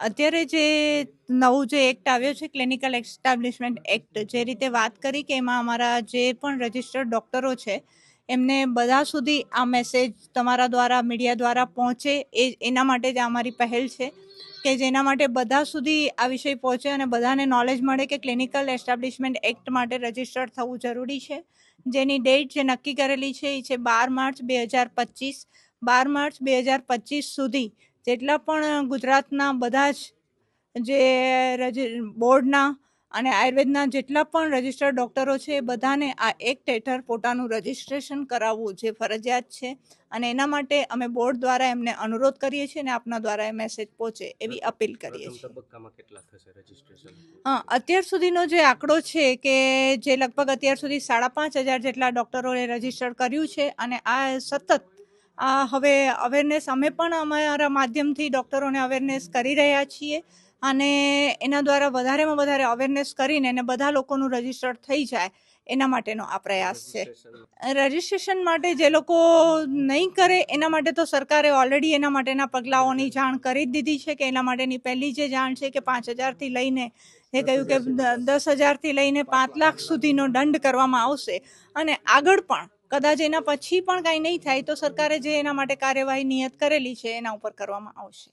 અત્યારે જે નવું જે એક્ટ આવ્યો છે ક્લિનિકલ એસ્ટાબ્લિશમેન્ટ એક્ટ જે રીતે વાત કરી કે એમાં અમારા જે પણ રજિસ્ટર્ડ ડૉક્ટરો છે, એમને બધા સુધી આ મેસેજ તમારા દ્વારા મીડિયા દ્વારા પહોંચે એ, એના માટે જ અમારી પહેલ છે કે જેના માટે બધા સુધી આ વિષય પહોંચે અને બધાને નોલેજ મળે કે ક્લિનિકલ એસ્ટાબ્લિશમેન્ટ એક્ટ માટે રજિસ્ટર્ડ થવું જરૂરી છે. જેની ડેટ જે નક્કી કરેલી છે એ છે બાર માર્ચ બે હજાર પચીસ. બાર માર્ચ બે હજાર પચીસ સુધી જેટલા પણ ગુજરાતના બધા જ જે રજી બોર્ડના અને આયુર્વેદના જેટલા પણ રજિસ્ટર્ડ ડૉક્ટરો છે એ બધાને આ એક્ટ હેઠળ પોતાનું રજિસ્ટ્રેશન કરાવવું જે ફરજિયાત છે. અને એના માટે અમે બોર્ડ દ્વારા એમને અનુરોધ કરીએ છીએ અને આપના દ્વારા એ મેસેજ પહોંચે એવી અપીલ કરીએ છીએ. હા અત્યાર સુધીનો જે આંકડો છે કે જે લગભગ અત્યાર સુધી સાડા પાંચ હજાર જેટલા ડૉક્ટરોએ રજિસ્ટર કર્યું છે અને આ સતત આ હવે અવેરનેસ અમે પણ અમારા માધ્યમથી ડૉક્ટરોને અવેરનેસ કરી રહ્યા છીએ અને એના દ્વારા વધારેમાં વધારે અવેરનેસ કરીને અને બધા લોકોનું રજિસ્ટર થઈ જાય એના માટેનો આ પ્રયાસ છે. રજિસ્ટ્રેશન માટે જે લોકો નહીં કરે એના માટે તો સરકારે ઓલરેડી એના માટેના પગલાઓની જાણ કરી જ દીધી છે કે એના માટેની પહેલી જે જાણ છે કે પાંચ હજારથી લઈને એ કહ્યું કે દસ હજારથી લઈને પાંચ લાખ સુધીનો દંડ કરવામાં આવશે અને આગળ પણ કદાચ એના પછી પણ કાંઈ નહીં થાય તો સરકારે જે એના માટે કાર્યવાહી નિયત કરેલી છે, એના ઉપર કરવામાં આવશે.